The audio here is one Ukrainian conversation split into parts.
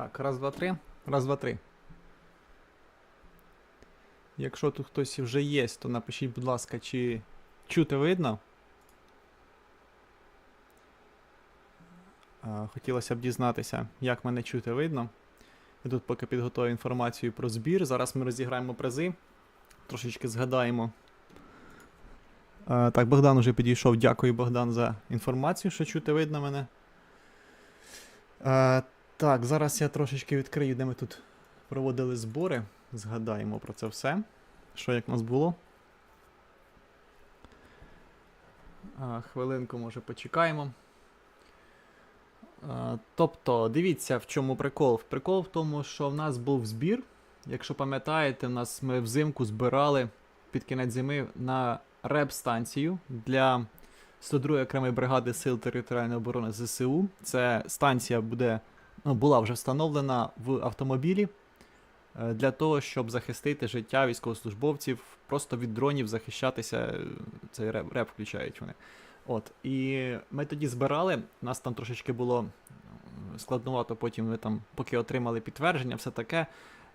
Так, раз, два, три. Раз, два, три. Якщо тут хтось вже є, то напишіть, будь ласка, чи чути видно. Хотілося б дізнатися, як мене чути видно. Я тут поки підготую інформацію про збір. Зараз ми розіграємо призи. Трошечки згадаємо. Так, Богдан уже підійшов. Дякую, Богдан, за інформацію, що чути видно мене. Так, зараз я трошечки відкрию, де ми тут проводили збори. Згадаємо про це все. Що як у нас було. А, хвилинку, може, почекаємо. А, тобто, дивіться, в чому прикол. Прикол в тому, що в нас був збір. Якщо пам'ятаєте, в нас ми взимку збирали під кінець зими на реп-станцію для 102 окремої бригади Сил територіальної оборони ЗСУ. Це станція буде, була вже встановлена в автомобілі е, для того, щоб захистити життя військовослужбовців, просто від дронів захищатися. е, Цей реп, реп включають вони. От, і ми тоді збирали, нас там трошечки було е, складновато, потім ми там, поки отримали підтвердження, все таке,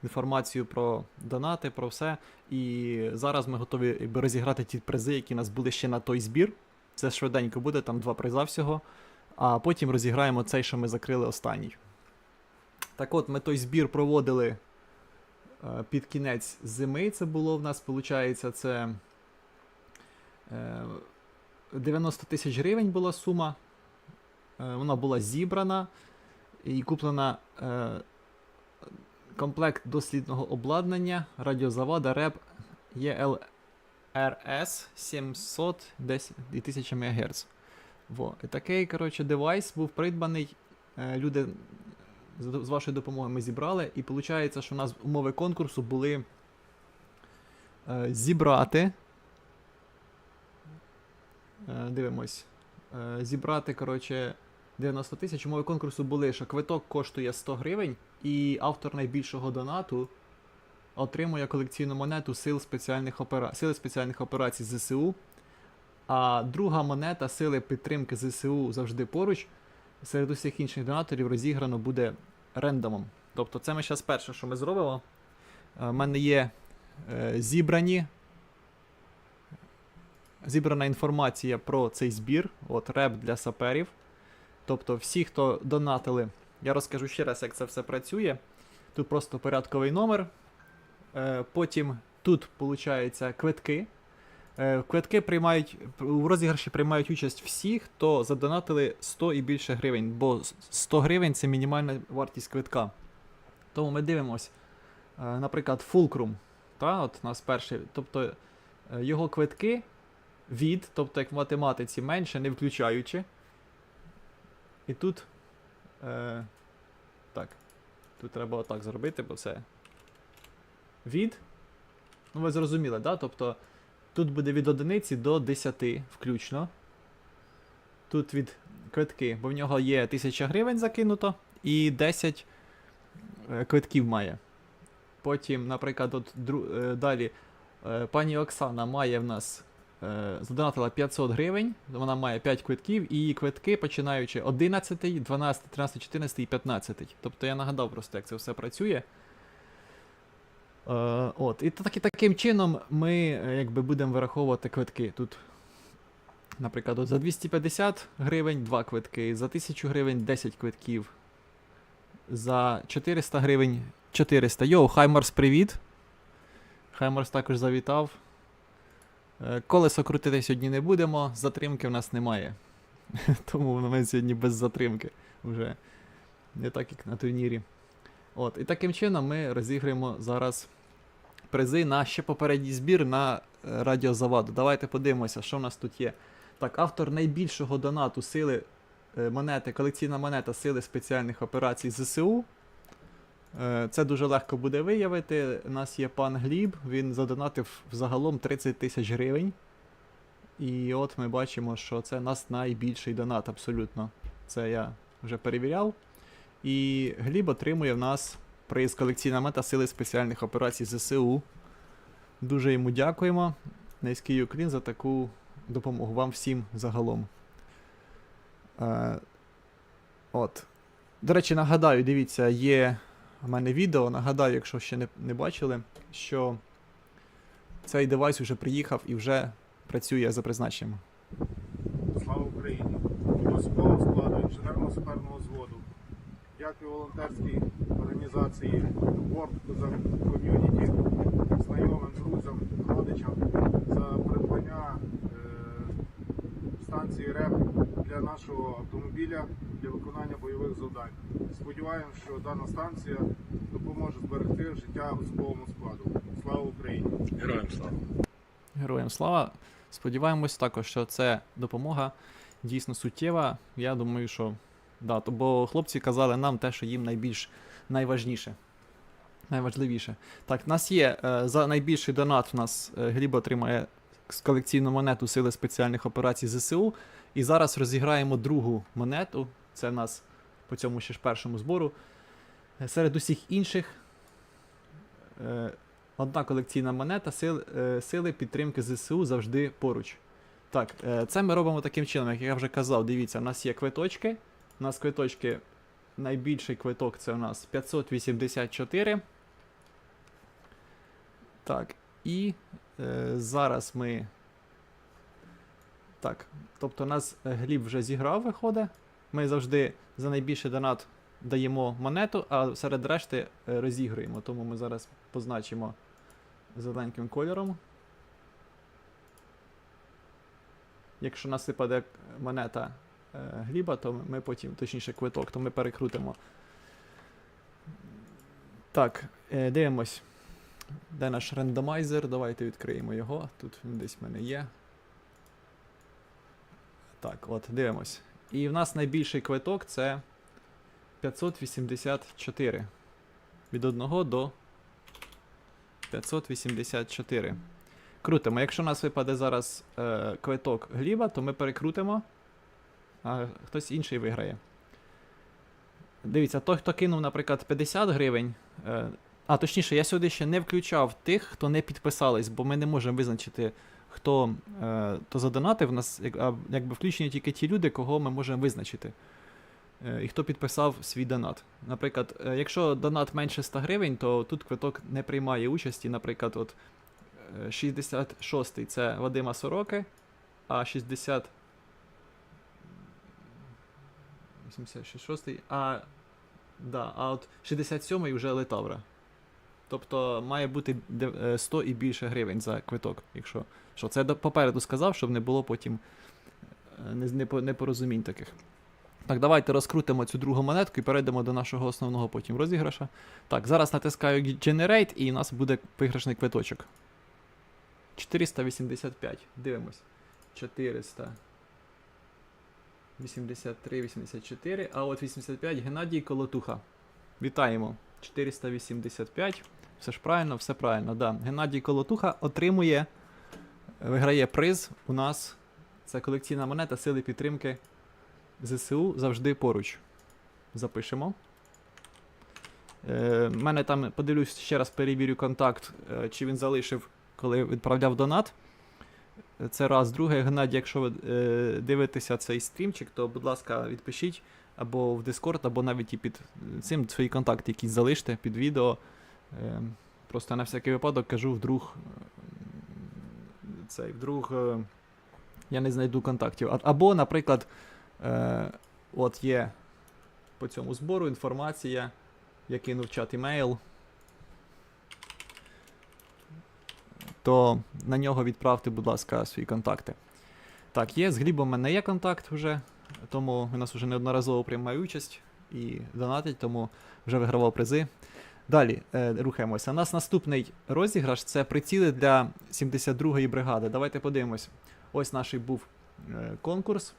інформацію про донати, про все. І зараз ми готові розіграти ті призи, які нас були ще на той збір. Це швиденько буде, там два приза всього. А потім розіграємо цей, що ми закрили останній. Так от, ми той збір проводили е, під кінець зими. Це було в нас, виходить, це. Е, 90 тисяч гривень була сума. Е, Вона була зібрана і куплена е, комплект дослідного обладнання радіозавода REP ELRS 710 і 1000 МГц. Во. І такий, коротше, девайс був придбаний. Е, Люди з вашою допомогою ми зібрали, і виходить, що у нас умови конкурсу були е, зібрати. Е, Дивимось. Е, Зібрати, коротше, 90 тисяч. Умови конкурсу були, що квиток коштує 100 гривень, і автор найбільшого донату отримує колекційну монету Сил спеціальних, опера... Сили спеціальних операцій ЗСУ. А друга монета Сили підтримки ЗСУ завжди поруч. Серед усіх інших донаторів розіграно буде рендомом. Тобто, це ми зараз перше, що ми зробимо. У мене є е, зібрані зібрана інформація про цей збір, от реп для саперів. Тобто, всі, хто донатили, я розкажу ще раз, як це все працює. Тут просто порядковий номер. Е, потім тут, виходить, квитки. Е, квитки приймають, у розіграші приймають участь всі, хто задонатили 100 і більше гривень, бо 100 гривень це мінімальна вартість квитка. Тому ми дивимось, е, наприклад, Fulcrum. Та, от у нас перший, тобто е, його квитки від, тобто як в математиці менше, не включаючи. І тут. Е, так. Тут треба отак зробити, бо це. Від. Ну, ви зрозуміли, да? Тобто тут буде від одиниці до 10 включно. Тут від квитки, бо в нього є 1000 гривень закинуто і 10 е, квитків має. Потім, наприклад, от дру, е, далі е, пані Оксана має в нас задонатила 500 гривень, вона має 5 квитків, і її квитки починаючи 11, 12, 13, 14 і 15. Тобто я нагадав просто, як це все працює. Е, от, і так, таким чином ми е, якби будемо вираховувати квитки. Тут, наприклад, от за 250 гривень 2 квитки, за 1000 гривень 10 квитків, за 400 гривень 400. Йоу, Хаймарс, привіт! Хаймарс також завітав. Е, Колесо крутити сьогодні не будемо, затримки в нас немає. Тому ми сьогодні без затримки вже не так, як на турнірі. От, і таким чином ми розіграємо зараз призи на ще попередній збір на е, радіозаваду. Давайте подивимося, що в нас тут є. Так, автор найбільшого донату сили е, монети, колекційна монета Сили спеціальних операцій ЗСУ. Е, Це дуже легко буде виявити. У нас є пан Гліб, він задонатив загалом 30 тисяч гривень. І от ми бачимо, що це у нас найбільший донат абсолютно. Це я вже перевіряв. І Гліб отримує в нас приз колекційна мета Сили спеціальних операцій ЗСУ. Дуже йому дякуємо. Низький уклін за таку допомогу вам всім загалом. Е, от. До речі, нагадаю, дивіться, є в мене відео. Нагадаю, якщо ще не, не бачили, що цей девайс вже приїхав і вже працює за призначенням. Слава Україні! До складу інженерно-саперного зводу. Дякую волонтерській організації World Community, знайомим друзям, родичам за придбання е, станції РЕП для нашого автомобіля для виконання бойових завдань. Сподіваємось, що дана станція допоможе зберегти життя особовому складу. Слава Україні! Героям слава. Героям слава. Сподіваємось також, що це допомога дійсно суттєва. Я думаю, що да, бо хлопці казали нам те, що їм найбільш найважніше. Найважливіше. Так, в нас є е, за найбільший донат. У нас е, Гліб отримає колекційну монету Сили спеціальних операцій ЗСУ. І зараз розіграємо другу монету. Це в нас по цьому ще ж першому збору. Е, Серед усіх інших. Е, Одна колекційна монета сил, е, сили підтримки ЗСУ завжди поруч. Так, е, це ми робимо таким чином, як я вже казав. Дивіться, у нас є квиточки. У нас квиточки. Найбільший квиток це у нас 584. Так, і е, зараз ми. Так, тобто у нас Гліб вже зіграв, виходить. Ми завжди за найбільший донат даємо монету, а серед решти е, розігруємо. Тому ми зараз позначимо зеленьким кольором. Якщо нас випаде монета е, Гліба, то ми потім, точніше квиток, то ми перекрутимо. Так, е, дивимось. Де наш рандомайзер? Давайте відкриємо його. Тут він десь в мене є. Так, от, дивимось. І в нас найбільший квиток це 584. Від 1 до 584. Крутимо. Якщо у нас випаде зараз е, квиток Гліба, то ми перекрутимо, а хтось інший виграє. Дивіться, той, хто кинув, наприклад, 50 гривень. Е, а, точніше, я сюди ще не включав тих, хто не підписались, бо ми не можемо визначити, хто е, то задонатив. Нас як- якби включені тільки ті люди, кого ми можемо визначити. Е, і хто підписав свій донат. Наприклад, е, якщо донат менше 100 гривень, то тут квиток не приймає участі. Наприклад, от е, 66-й це Вадима Сороки, а 60. 86-й, а. Да, а от 67-й вже Летавра. Тобто має бути е, 100 і більше гривень за квиток, якщо. Що, це попереду сказав, щоб не було потім е, не- непо- непорозумінь таких. Так, давайте розкрутимо цю другу монетку і перейдемо до нашого основного потім розіграша. Так, зараз натискаю Generate і у нас буде виграшний квиточок. 485. Дивимось. 400. 83, 84. А от 85 Геннадій Колотуха. Вітаємо. 485. Все ж правильно, все правильно. Да. Геннадій Колотуха отримує, виграє приз у нас. Це колекційна монета сили підтримки ЗСУ завжди поруч. Запишемо. Е, мене там, подивлюсь, ще раз перевірю контакт, е, чи він залишив, коли відправляв донат. Е, Це раз. Друге, Геннадій, якщо ви е, дивитеся цей стрімчик, то, будь ласка, відпишіть або в Discord, або навіть і під цим свої контакти якісь залиште під відео. Е, просто на всякий випадок кажу, вдруг. е, Цей, вдруг е, я не знайду контактів. А- Або, наприклад, е, от є по цьому збору інформація. Я кинув чат імейл. То на нього відправте, будь ласка, свої контакти. Так, є, з Глібом у мене є контакт вже, тому він нас вже неодноразово приймає участь і донатить, тому вже вигравав призи. Далі е, рухаємося. У нас наступний розіграш це приціли для 72-ї бригади. Давайте подивимось. Ось наш був е, конкурс.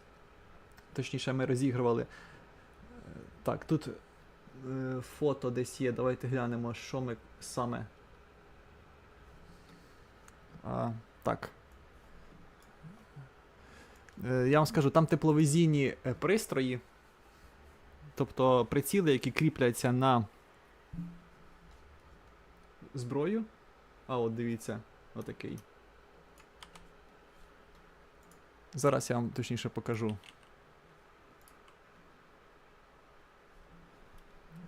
Точніше, ми розігрували. Е, Так, тут е, фото десь є. Давайте глянемо, що ми саме. А, так. Е, Я вам скажу, там тепловізійні е, пристрої, тобто приціли, які кріпляться на зброю. А от дивіться, отакий. Зараз я вам точніше покажу.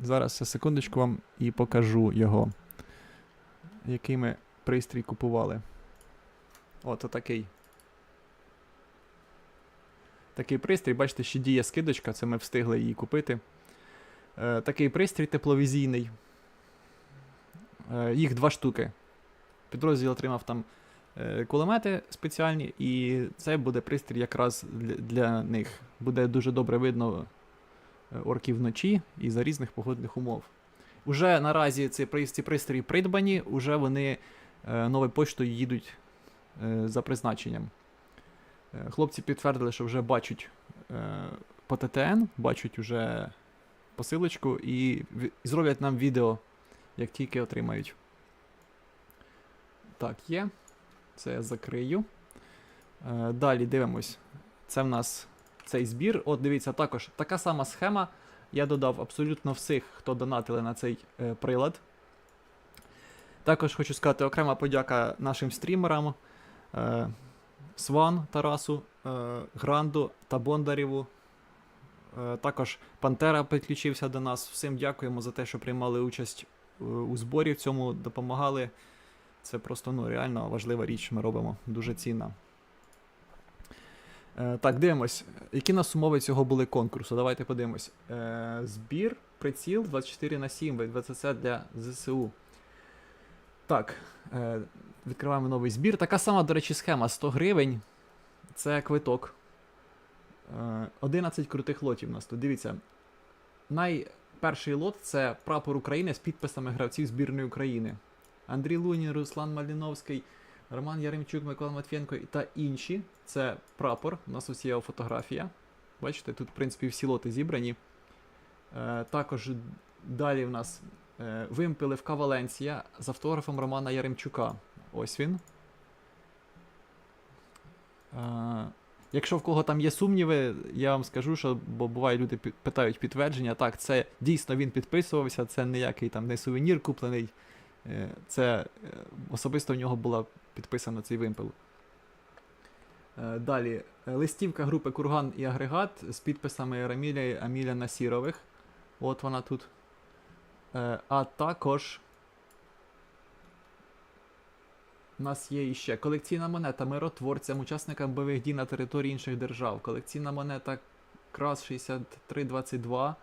Зараз я секундочку вам і покажу його. Який ми пристрій купували. От отакий. Такий пристрій, бачите, ще діє скидочка, це ми встигли її купити. Е, такий пристрій тепловізійний. Е, їх два штуки. Підрозділ отримав там е, кулемети спеціальні, і це буде пристрій якраз для, для них. Буде дуже добре видно е, орків вночі і за різних погодних умов. Уже наразі ці, ці пристрої придбані, уже вони е, новою поштою їдуть за призначенням. Е, Хлопці підтвердили, що вже бачать е, по ТТН, бачать уже посилочку і зроблять нам відео, як тільки отримають. Так, є. Це я закрию. Е, далі дивимось. Це в нас цей збір. От дивіться, також така сама схема. Я додав абсолютно всіх, хто донатили на цей е, прилад. Також хочу сказати окрема подяка нашим стрімерам. Е, Сван Тарасу, е, Гранду та Бондарєву. Е, також Пантера підключився до нас. Всім дякуємо за те, що приймали участь у зборі в цьому, допомагали. Це просто ну, реально важлива річ ми робимо, дуже цінна. Е, так, дивимось. Які нас умови цього були конкурсу? Давайте подивимось. Е, збір, приціл 24 на 7 20 для ЗСУ. Так, е, відкриваємо новий збір. Така сама, до речі, схема 100 гривень. Це квиток. Е, 11 крутих лотів у нас тут. Дивіться. Найперший лот це прапор України з підписами гравців збірної України. Андрій Лунін, Руслан Маліновський, Роман Яремчук, Микола Матвєнко та інші. Це прапор. У нас ось є фотографія. Бачите, тут, в принципі, всі лоти зібрані. Е, також далі в нас е, вимпеливка Валенсія з автографом Романа Яремчука. Ось він. Е, якщо в кого там є сумніви, я вам скажу, що бо буває люди питають підтвердження. Так, це дійсно він підписувався, це ніякий там не сувенір куплений. Е, Це особисто в нього була підписана цей вимпел. Далі листівка групи Курган і Агрегат з підписами Раміля і Аміля Насірових. От вона тут. Е, А також. У нас є іще колекційна монета миротворцям, учасникам бойових дій на території інших держав. Колекційна монета Крас 6322